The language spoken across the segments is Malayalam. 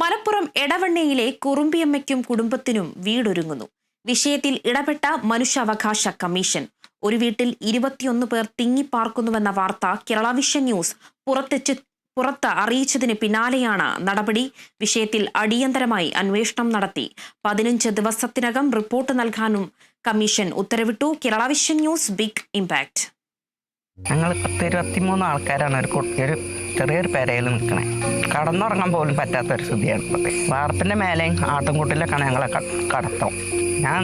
മലപ്പുറം എടവണ്ണയിലെ കുറുമ്പിയമ്മയ്ക്കും കുടുംബത്തിനും വീടൊരുങ്ങുന്നു. വിഷയത്തിൽ ഇടപെട്ട മനുഷ്യാവകാശ കമ്മീഷൻ. ഒരു വീട്ടിൽ ഇരുപത്തിയൊന്ന് പേർ തിങ്ങിപ്പാർക്കുന്നുവെന്ന വാർത്ത കേരള വിഷൻ ന്യൂസ് പുറത്തെച്ച് പുറത്ത് അറിയിച്ചതിന് പിന്നാലെയാണ് നടപടി. വിഷയത്തിൽ അടിയന്തരമായി അന്വേഷണം നടത്തി. പതിനഞ്ച് ദിവസത്തിനകം റിപ്പോർട്ട് നൽകാനും കമ്മീഷൻ ഉത്തരവിട്ടു. Kerala vision news big impact. ഞങ്ങൾ പത്ത് ഇരുപത്തിമൂന്ന് ആൾക്കാരാണ് ഒരു കുട്ടിയൊരു ചെറിയൊരു പെരയിൽ നിൽക്കണേ കടന്നുറങ്ങാൻ പോലും പറ്റാത്തൊരു സ്ഥിതിയാണ് ഇപ്പോഴത്തെ വാർപ്പിന്റെ മേലെയും ആട്ടുംകൂട്ടിലൊക്കെയാണ് ഞങ്ങളെ കടത്തും കടത്തം ഞാൻ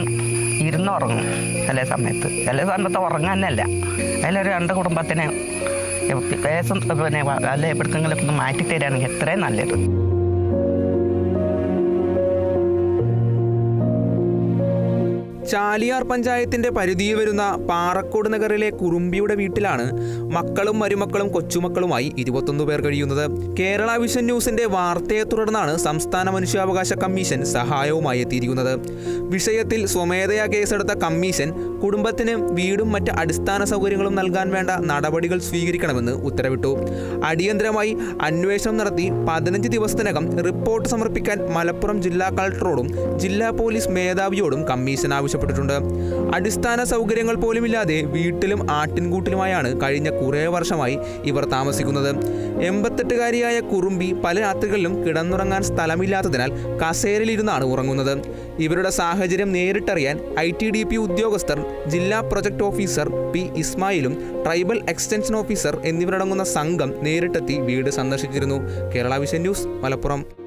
ഇരുന്നുറങ്ങും ചില സമയത്ത് ചില സമയത്ത് ഉറങ്ങാനല്ല അതിലൊരു രണ്ട് കുടുംബത്തിനെ കേസും പിന്നെ അല്ലെ എവിടേക്കെങ്കിലും ഒന്ന് മാറ്റി തരികയാണെങ്കിൽ എത്രയും നല്ലത് ചാലിയാർ പഞ്ചായത്തിന്റെ പരിധിയിൽ വരുന്ന പാറക്കോട് നഗറിലെ കുറുമ്പിയുടെ വീട്ടിലാണ് മക്കളും മരുമക്കളും കൊച്ചുമക്കളുമായി ഇരുപത്തൊന്ന് പേർ കഴിയുന്നത്. കേരള വിഷൻ ന്യൂസിന്റെ വാർത്തയെ തുടർന്നാണ് സംസ്ഥാന മനുഷ്യാവകാശ കമ്മീഷൻ സഹായവുമായി എത്തിയിരിക്കുന്നത്. വിഷയത്തിൽ സ്വമേധയാ കേസെടുത്ത കമ്മീഷൻ കുടുംബത്തിന് വീടും മറ്റ് അടിസ്ഥാന സൗകര്യങ്ങളും നൽകാൻ വേണ്ട നടപടികൾ സ്വീകരിക്കണമെന്ന് ഉത്തരവിട്ടു. അടിയന്തരമായി അന്വേഷണം നടത്തി പതിനഞ്ച് ദിവസത്തിനകം റിപ്പോർട്ട് സമർപ്പിക്കാൻ മലപ്പുറം ജില്ലാ കളക്ടറോടും ജില്ലാ പോലീസ് മേധാവിയോടും കമ്മീഷൻ ആവശ്യപ്പെട്ടിട്ടുണ്ട്. അടിസ്ഥാന സൗകര്യങ്ങൾ പോലുമില്ലാതെ വീട്ടിലും ആട്ടിൻകൂട്ടിലുമായാണ് കഴിഞ്ഞ കുറേ വർഷമായി ഇവർ താമസിക്കുന്നത്. എൺപത്തെട്ടുകാരിയായ കുറുമ്പി പല രാത്രികളിലും കിടന്നുറങ്ങാൻ സ്ഥലമില്ലാത്തതിനാൽ കസേരയിലിരുന്നാണ് ഉറങ്ങുന്നത്. ഇവരുടെ സാഹചര്യം നേരിട്ടറിയാൻ ഐ ടി ഡി പി ഉദ്യോഗസ്ഥർ ജില്ലാ പ്രൊജക്ട് ഓഫീസർ പി ഇസ്മായിലും ട്രൈബൽ എക്സ്റ്റൻഷൻ ഓഫീസർ എന്നിവരടങ്ങുന്ന സംഘം നേരിട്ടെത്തി വീട് സന്ദർശിച്ചിരുന്നു. Kerala vision news Malappuram.